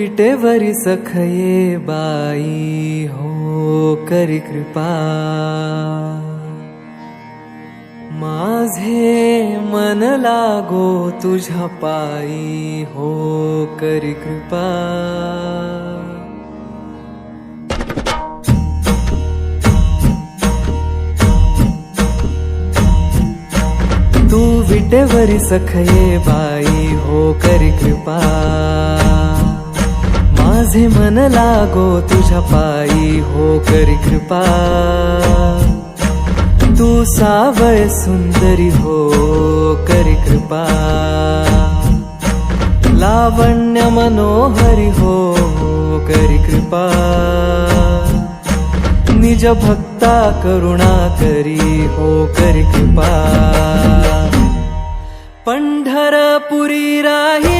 विटेवरी सखये बाई हो करी कृपा. माझे मन लागो तुझ्या पायी हो करी कृपा. तू विटेवरी सखये बाई हो करी कृपा. माझे मन लागो तुझ्या पायी हो करी कृपा. तू सावळ सुंदरी हो करी कृपा. लावण्य मनोहरी हो करी कृपा. निज भक्ता करुणा करी हो करी कृपा. पंढरपुरी राही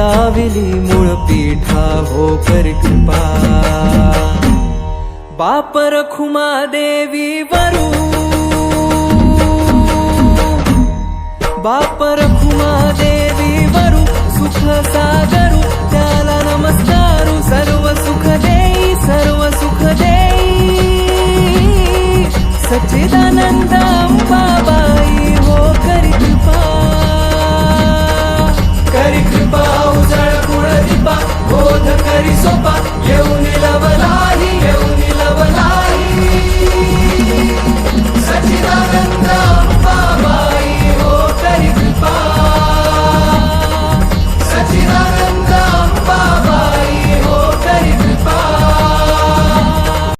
दाविली मूळ पीठा हो कर कृपा. बापर खुमा देवी वरू. बापर खुमा देवी वरू सुख सागरू त्याला नमस्कारू सर्व सुख देई सर्व सुख देई. सच्चिदानंद